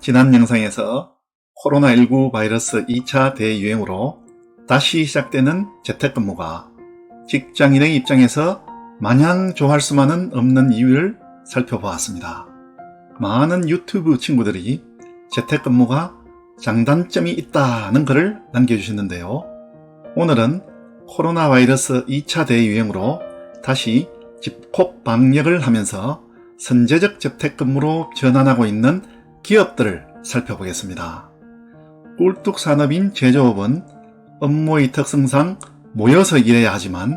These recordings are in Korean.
지난 영상에서 코로나19 바이러스 2차 대유행으로 다시 시작되는 재택근무가 직장인의 입장에서 마냥 좋아할 수만은 없는 이유를 살펴보았습니다. 많은 유튜브 친구들이 재택근무가 장단점이 있다는 글을 남겨주셨는데요. 오늘은 코로나 바이러스 2차 대유행으로 다시 집콕 방역을 하면서 선제적 재택근무로 전환하고 있는 기업들을 살펴보겠습니다. 꿀뚝 산업인 제조업은 업무의 특성상 모여서 일해야 하지만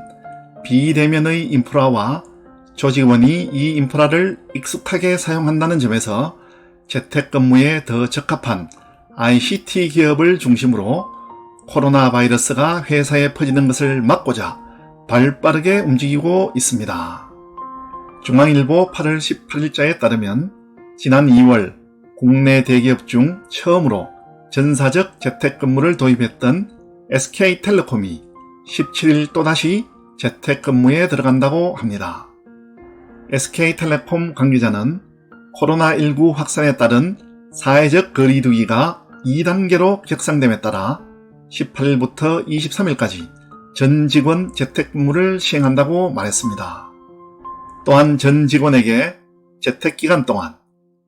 비대면의 인프라와 조직원이 이 인프라를 익숙하게 사용한다는 점에서 재택근무에 더 적합한 ICT 기업을 중심으로 코로나 바이러스가 회사에 퍼지는 것을 막고자 발 빠르게 움직이고 있습니다. 중앙일보 8월 18일자에 따르면 지난 2월 국내 대기업 중 처음으로 전사적 재택근무를 도입했던 SK텔레콤이 17일 또다시 재택근무에 들어간다고 합니다. SK텔레콤 관계자는 코로나19 확산에 따른 사회적 거리두기가 2단계로 격상됨에 따라 18일부터 23일까지 전 직원 재택근무를 시행한다고 말했습니다. 또한 전 직원에게 재택기간 동안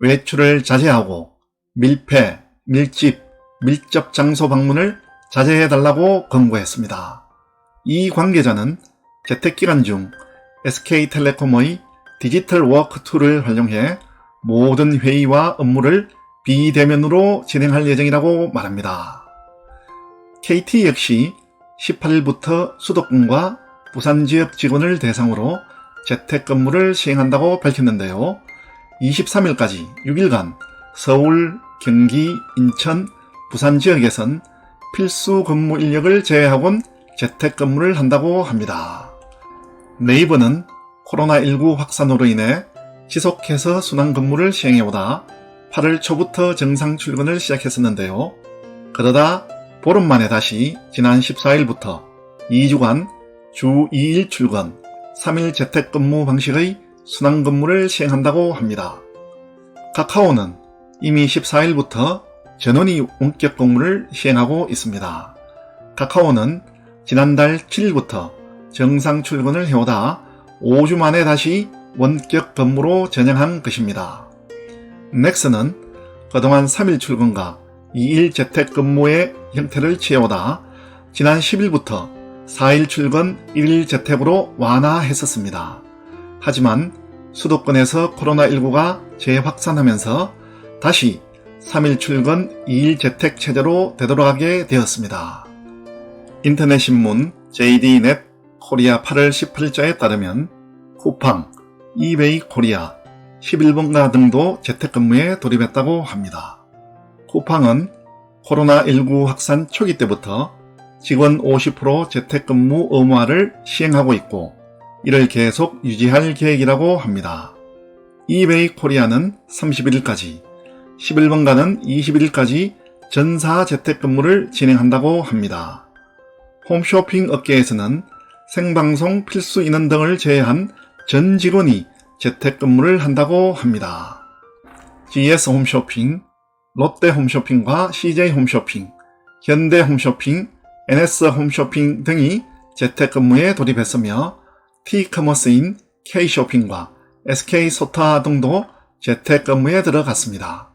외출을 자제하고 밀폐, 밀집, 밀접 장소 방문을 자제해달라고 권고했습니다. 이 관계자는 재택기간 중 SK텔레콤의 디지털 워크 툴을 활용해 모든 회의와 업무를 비대면으로 진행할 예정이라고 말합니다. KT 역시 18일부터 수도권과 부산 지역 직원을 대상으로 재택근무를 시행한다고 밝혔는데요. 23일까지 6일간 서울, 경기, 인천, 부산 지역에선 필수 근무 인력을 제외하곤 재택 근무를 한다고 합니다. 네이버는 코로나19 확산으로 인해 지속해서 순환 근무를 시행해오다 8월 초부터 정상 출근을 시작했었는데요. 그러다 보름 만에 다시 지난 14일부터 2주간 주 2일 출근, 3일 재택 근무 방식의 순환 근무를 시행한다고 합니다. 카카오는 이미 14일부터 전원이 원격 근무를 시행하고 있습니다. 카카오는 지난달 7일부터 정상 출근을 해오다 5주 만에 다시 원격 근무로 전향한 것입니다. 넥슨은 그동안 3일 출근과 2일 재택 근무의 형태를 취해오다 지난 10일부터 4일 출근 1일 재택으로 완화했었습니다. 하지만 수도권에서 코로나19가 재확산하면서 다시 3일 출근 2일 재택 체제로 되돌아가게 되었습니다. 인터넷 신문 JD넷 코리아 8월 18일자에 따르면 쿠팡, 이베이 코리아, 11번가 등도 재택근무에 돌입했다고 합니다. 쿠팡은 코로나19 확산 초기 때부터 직원 50% 재택근무 의무화를 시행하고 있고 이를 계속 유지할 계획이라고 합니다. 이베이 코리아는 31일까지, 11번가는 21일까지 전사 재택근무를 진행한다고 합니다. 홈쇼핑 업계에서는 생방송 필수 인원 등을 제외한 전 직원이 재택근무를 한다고 합니다. GS 홈쇼핑, 롯데 홈쇼핑과 CJ 홈쇼핑, 현대 홈쇼핑, NS 홈쇼핑 등이 재택근무에 돌입했으며 T커머스인 K쇼핑과 SK소타 등도 재택 근무에 들어갔습니다.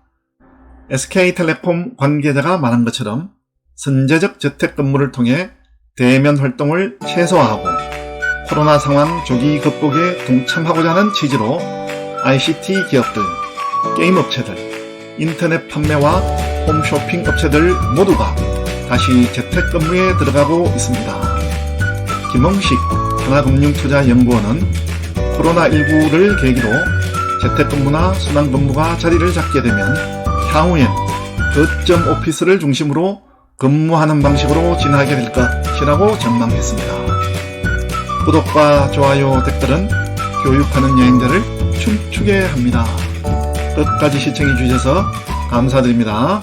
SK텔레콤 관계자가 말한 것처럼 선제적 재택 근무를 통해 대면 활동을 최소화하고 코로나 상황 조기 극복에 동참하고자 하는 취지로 ICT 기업들, 게임 업체들, 인터넷 판매와 홈쇼핑 업체들 모두가 다시 재택 근무에 들어가고 있습니다. 김홍식 하나금융투자연구원은 코로나19를 계기로 재택근무나 순환근무가 자리를 잡게 되면 향후엔 거점 오피스를 중심으로 근무하는 방식으로 진화하게 될 것이라고 전망했습니다. 구독과 좋아요, 댓글은 교육하는 여행자를 춤추게 합니다. 끝까지 시청해 주셔서 감사드립니다.